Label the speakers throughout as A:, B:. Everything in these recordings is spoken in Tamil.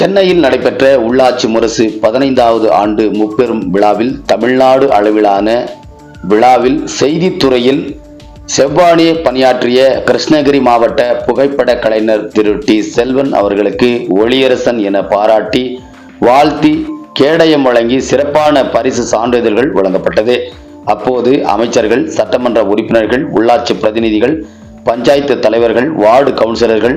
A: சென்னையில் நடைபெற்ற உள்ளாட்சி முரசு பதினைந்தாவது ஆண்டு முப்பெரும் விழாவில் தமிழ்நாடு அளவிலான விழாவில் செய்தித்துறையில் செவ்வானே பணியாற்றிய கிருஷ்ணகிரி மாவட்ட புகைப்பட கலைஞர் திரு டி செல்வன் அவர்களுக்கு ஒளியரசன் என பாராட்டி வாழ்த்தி கேடயம் வழங்கி சிறப்பான பரிசு சான்றிதழ்கள் வழங்கப்பட்டது. அப்போது அமைச்சர்கள் சட்டமன்ற உறுப்பினர்கள் உள்ளாட்சி பிரதிநிதிகள் பஞ்சாயத்து தலைவர்கள் வார்டு கவுன்சிலர்கள்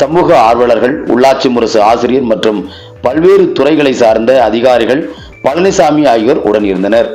A: சமூக ஆர்வலர்கள் உள்ளாட்சி முரசு ஆசிரியர் மற்றும் பல்வேறு துறைகளை சார்ந்த அதிகாரிகள் பழனிசாமி ஆகியோர் உடன் இருந்தனர்.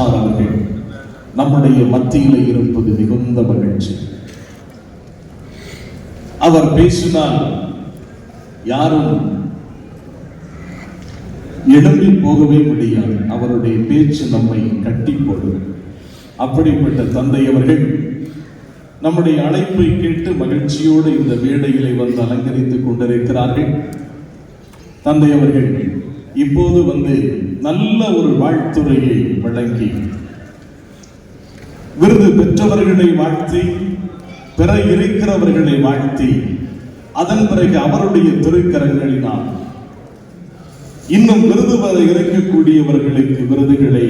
B: ஜெகன் அவர்கள் நம்முடைய மத்தியில் இருப்பது மிகுந்த மகிழ்ச்சி. அவர் பேசினால் யாரும் எழும்பி போகவே முடியாது. அவருடைய பேச்சு நம்மை கட்டி போடும். அப்படிப்பட்ட தந்தை அவர்கள் நம்முடைய அழைப்பை கேட்டு மகிழ்ச்சியோடு இந்த மேடையிலே வந்து அலங்கரித்துக் கொண்டிருக்கிறார்கள். தந்தை அவர்கள் இப்போது வந்து நல்ல ஒரு வாழ்த்துறையை வழங்கி விருது பெற்றவர்களை வாழ்த்தி பிற இருக்கிறவர்களை வாழ்த்தி அதன் பிறகு அவருடைய திருக்கரங்களினால் இன்னும் விருது வரை இருக்கக்கூடியவர்களுக்கு விருதுகளை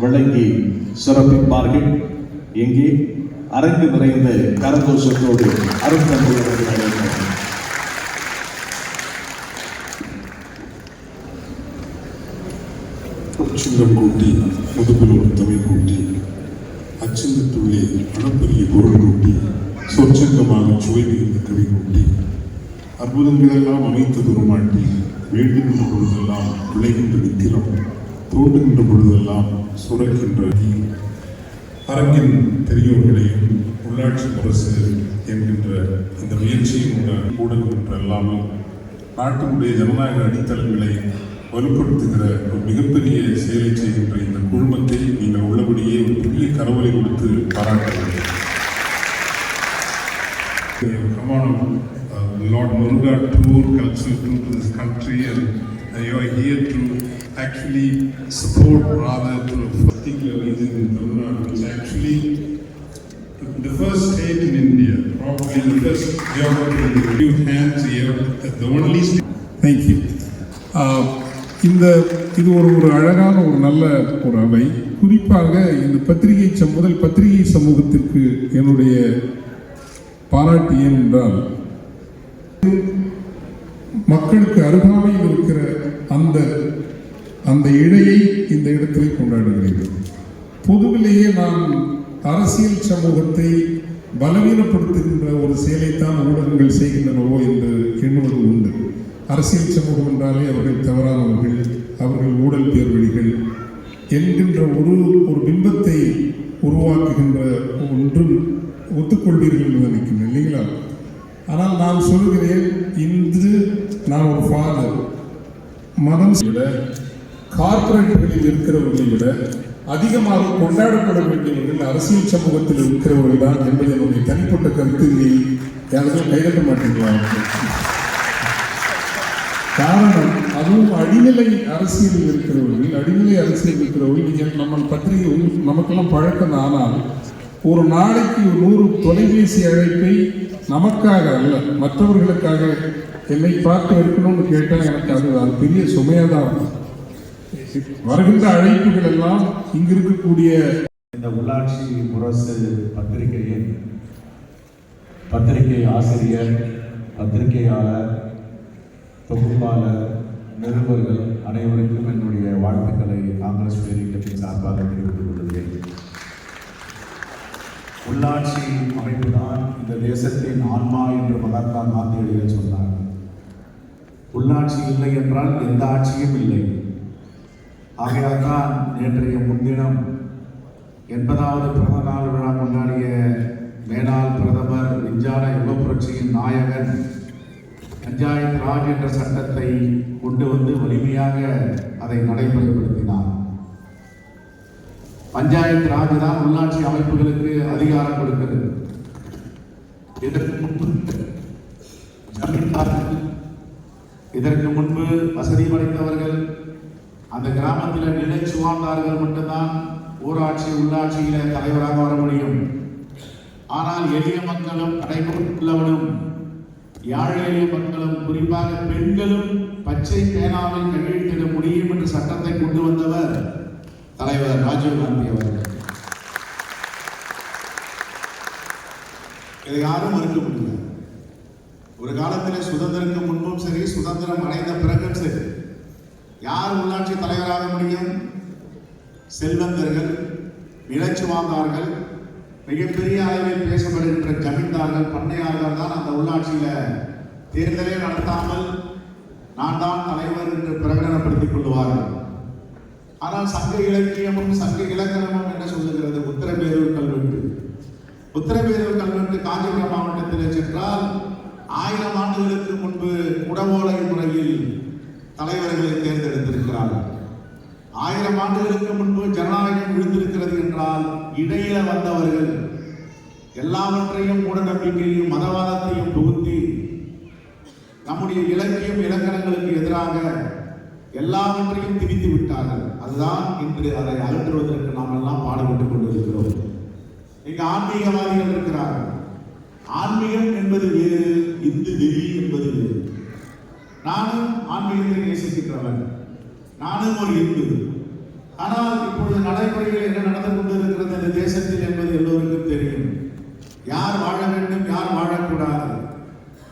B: வழங்கி சிறப்பிப்பார்கள். எங்கே அரங்கு நிறைந்த கரகோஷத்தோடு அருந்தந்தை
C: அச்சுங்கம் கூட்டி முதுகில் ஒரு தமிழ் கூட்டி அச்சின்னத்துள்ளே அளப்பரிய பொருள் கூட்டி சொச்சங்கமாக சுவை மிகுந்த கவி கூட்டி அற்புதங்களெல்லாம் அமைத்து துருமாட்டி வேண்டுகின்ற பொழுதெல்லாம் விளைகின்ற வித்திரம் தோண்டுகின்ற பொழுதெல்லாம் சுரக்கின்ற தீ. அரங்கின் பெரியோர்களையும் உள்ளாட்சி அரசு என்கின்ற இந்த முயற்சியின் உள்ள ஊடகம் என்று அல்லாமல் நாட்டினுடைய ஜனநாயக அடித்தளங்களை வலுப்படுத்துகிற ஒரு மிகப்பெரிய செயலை செய்கின்ற இந்த குழுமத்தை நீங்கள் உள்ளபடியே ஒரு பெரிய கரவலை கொடுத்து பாராட்ட வேண்டும் Lord Muruga tour, cultural tour to this country, and uh, you are here to actually support rather to a particular region in Tamil Nadu, which actually the first state in India, probably the first geography in the few hands here, the only state. Thank you. Uh, இந்த இது ஒரு ஒரு அழகான ஒரு நல்ல ஒரு அவை. குறிப்பாக இந்த பத்திரிகை சம் முதல் பத்திரிகை சமூகத்திற்கு என்னுடைய பாராட்டு ஏன் என்றால் மக்களுக்கு அருகாமையில் இருக்கிற அந்த அந்த இழையை இந்த இடத்திலே கொண்டாடுகிறீர்கள் பொதுவிலேயே நாம் அரசியல் சமூகத்தை பலவீனப்படுத்துகின்ற ஒரு செயலைத்தான் ஊடகங்கள் செய்கின்றனவோ என்று எண்ணுவது உண்டு. அரசியல் சமூகம் என்றாலே அவர்கள் தவறானவர்கள் அவர்கள் ஊழல் பேர்வழிகள் என்கின்ற ஒரு ஒரு பிம்பத்தை உருவாக்குகின்ற ஒன்றும் ஒத்துக்கொள்வீர்கள் என்று நினைக்கிறேன் இல்லைங்களா? ஆனால் நான் சொல்கிறேன் இன்று நான் ஒரு ஃபாதர். மதம் விட கார்பரேட்டுகளில் இருக்கிறவர்களை விட அதிகமாக கொண்டாடப்பட வேண்டியவர்கள் அரசியல் சமூகத்தில் இருக்கிறவர்கள் தான் என்பது என்னுடைய தனிப்பட்ட கருத்து. இதை யாரும் கைதட்ட மாட்டேங்கிறார்கள் காரணம் அதுவும் அடிநிலை அரசியலில் இருக்கிறவர்கள் அடிநிலை அரசியல் இருக்கிறவர்கள் நீங்கள் நம்ம பத்திரிகை நமக்கெல்லாம் பழக்கம் தான். ஆனால் ஒரு நாளைக்கு நூறு தொலைபேசி அழைப்பை நமக்காக அல்ல மற்றவர்களுக்காக என்னை பார்த்து இருக்கணும்னு கேட்டால் எனக்கு அது அது பெரிய சுமையாக தான் இருக்கும் வருகின்ற அழைப்புகள் எல்லாம் இங்கு இருக்கக்கூடிய
D: இந்த உள்ளாட்சி முரசு பத்திரிகையின் பத்திரிகை ஆசிரியர் பத்திரிகையாளர் தொகுப்பாளர் நிருபர்கள் அனைவருக்கும் என்னுடைய வாழ்த்துக்களை காங்கிரஸ் பேரியக்கத்தின் சார்பாக தெரிவித்துக் கொள்கிறேன். உள்ளாட்சி அமைப்புதான் இந்த தேசத்தின் ஆன்மா என்று மகாத்மா காந்தியடிகள் சொன்னார் உள்ளாட்சி இல்லை என்றால் எந்த ஆட்சியும் இல்லை. ஆகையால் தான் நேற்றைய முன்தினம் எண்பதாவது பிறந்த நாள் விழா கொண்டாடிய மேலாள் பிரதமர் விஞ்ஞான யுக புரட்சியின் நாயகன் பஞ்சாயத்து ராஜ் என்ற சட்டத்தை கொண்டு வந்து வலிமையாக அதை நடைமுறைப்படுத்தினார். பஞ்சாயத்து ராஜ் தான் உள்ளாட்சி அமைப்புகளுக்கு அதிகாரம் கொடுக்கிறது இதற்கு முன்பு ஜமீன்தார்கள் இதற்கு முன்பு வசதி படைத்தவர்கள் அந்த கிராமத்தில் நிலை சுவார்ந்தார்கள் மட்டும்தான் ஊராட்சி உள்ளாட்சியில தலைவராக வர முடியும். ஆனால் எளிய மக்களும் கடைபுள்ளவனும் யாழ் மக்களும் குறிப்பாக பெண்களும் பச்சை பேனாவில் கையெழுத்திட முடியும் என்ற சட்டத்தை கொண்டு வந்தவர் தலைவர் ராஜீவ் காந்தி அவர்கள். இதை யாரும் மறுக்க முடியல. ஒரு காலத்தில் சுதந்திரத்துக்கு முன்பும் சரி சுதந்திரம் அடைந்த பிறகும் சரி. யார் உள்ளாட்சி தலைவராக முடியும்? செல்வந்தர்கள் நிலச்சுவாந்தார்கள் மிகப்பெரிய அளவில் பேசப்படுகின்ற ஜமீன்தார்கள் பண்ணையார்கள் தான் அந்த உள்ளாட்சியில் தேர்தலே நடத்தாமல் நான் தான் தலைவர் என்று பிரகடனப்படுத்திக் கொள்வார்கள். ஆனால் சங்க இலக்கியமும் சங்க இலக்கணமும் என்ன சொல்லுகிறது? உத்தரமேரூர் கல்வெட்டு. உத்தரமேரூர் கல்வெட்டு காஞ்சிபுரம் மாவட்டத்தில் சென்றால் ஆயிரம் ஆண்டுகளுக்கு முன்பு உடவோலை முறையில் தலைவர்களை தேர்ந்தெடுத்திருக்கிறார்கள். ஆயிரம் ஆண்டுகளுக்கு முன்பு ஜனநாயகம் விழுந்திருக்கிறது என்றால் இடையில வந்தவர்கள் எல்லாவற்றையும் மூட நம்பிக்கையும் மதவாதத்தையும் புகுத்தி நம்முடைய இலக்கியம் இலக்கணங்களுக்கு எதிராக எல்லாவற்றையும் திணித்து விட்டார்கள். அதுதான் இன்று அதை அகற்றுவதற்கு நாம் எல்லாம் பாடுபட்டுக் கொண்டிருக்கிறோம். இங்கு ஆன்மீகவாதிகள் இருக்கிறார்கள். ஆன்மீகம் என்பது வேறு இந்து வெறி என்பது வேறு. நானும் ஆன்மீகத்தை நேசிக்கின்றவன். நானும் ஒரு இந்து. ஆனால் இப்பொழுது நடைமுறையில் என்ன நடந்து கொண்டிருக்கிறது இந்த தேசத்தில் என்பது எல்லோருக்கும் தெரியும். யார் வாழ வேண்டும் யார் வாழக்கூடாது?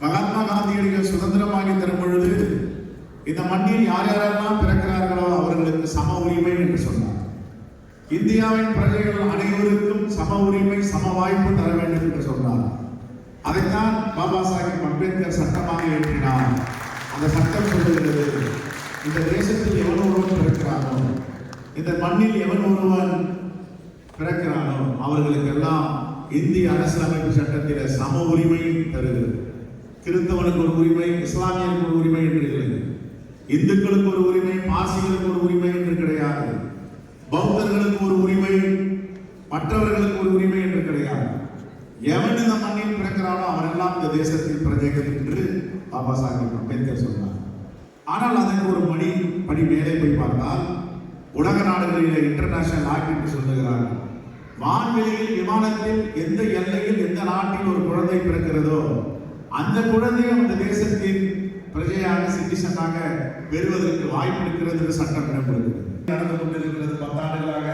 D: மகாத்மா காந்தியடிகள் சுதந்திரமாகி தரும் பொழுது இந்த மண்ணில் யார் யாரெல்லாம் பிறக்கிறார்களோ அவர்களுக்கு சம உரிமை என்று சொன்னார். இந்தியாவின் பிரஜைகள் அனைவருக்கும் சம உரிமை சம வாய்ப்பு தர வேண்டும் என்று சொன்னார். அதைத்தான் பாபா சாஹிப் அம்பேத்கர் சட்டமாக இயற்றினார். அந்த சட்டம் சொல்லுகிறது இந்த தேசத்தில் எவன் ஒருவன் பிறக்கிறானோ இந்த மண்ணில் எவன் ஒருவன் பிறக்கிறானோ அவர்களுக்கெல்லாம் இந்திய அரசியலமைப்பு சட்டத்தில் சம உரிமை தருகிறது. கிறிஸ்தவனுக்கு ஒரு உரிமை இஸ்லாமியனுக்கு ஒரு உரிமை என்று இல்லை இந்துக்களுக்கு ஒரு உரிமை பாசிகளுக்கு ஒரு உரிமை என்று கிடையாது. பௌத்தர்களுக்கு ஒரு உரிமை மற்றவர்களுக்கு ஒரு உரிமை என்று கிடையாது. எவன் இந்த மண்ணில் பிறக்கிறானோ அவனெல்லாம் இந்த தேசத்தில் பிரஜைகள் என்று பாபா சாஹிப் அம்பேத்கர் சொன்னார். ஆனால் அதற்கு ஒரு மணி படி மேலே போய் பார்த்தால் உலக நாடுகளில் இன்டர்நேஷனல் ஆக்ட் என்று சொல்லுகிறார்கள். வான்வெளியில் விமானத்தில் எந்த எல்லையில் எந்த நாட்டில் ஒரு குழந்தை பிறக்கிறதோ அந்த குழந்தையை அந்த தேசத்தின் பிரஜையாக சிட்டிசனாக பெறுவதற்கு வாய்ப்பு இருக்கிறது என்று சட்டம் இடம்பெறுகிறது நடந்து கொண்டிருக்கிறது பத்தாண்டுகளாக.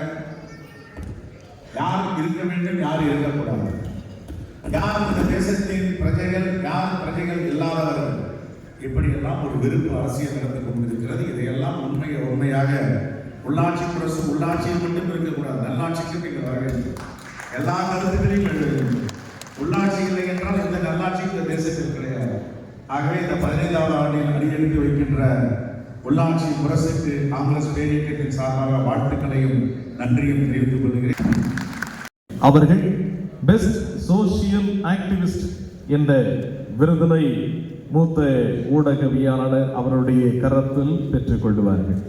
D: யார் இருக்க வேண்டும் யார் இருக்கக்கூடாது. யார் அந்த தேசத்தின் பிரஜைகள் யார் பிரஜைகள் இல்லாதவர்கள் இப்படியெல்லாம் ஒரு வெறுப்பு அரசியல் நடந்து கொண்டிருக்கிறது. இதையெல்லாம் உண்மையை உண்மையாக உள்ளாட்சி பிரசு உள்ளாட்சியில் மட்டும் இருக்கக்கூடாது. நல்லாட்சிக்கும் நீங்கள் வர வேண்டும். எல்லா கருத்துக்களையும் எழுத வேண்டும். உள்ளாட்சி இல்லை என்றால் இந்த நல்லாட்சி இந்த தேசத்தில் கிடையாது. ஆகவே இந்த பதினைந்தாவது ஆண்டில் அடியெடுத்து வைக்கின்ற உள்ளாட்சி முரசுக்கு காங்கிரஸ் பேரியக்கத்தின் சார்பாக வாழ்த்துக்களையும் நன்றியும் தெரிவித்துக் கொள்கிறேன்.
E: அவர்கள் பெஸ்ட் சோசியல் ஆக்டிவிஸ்ட் என்ற விருதினை மூத்த ஊடகவியலாளர் அவருடைய கரத்தில் பெற்றுக்கொள்வார்கள்.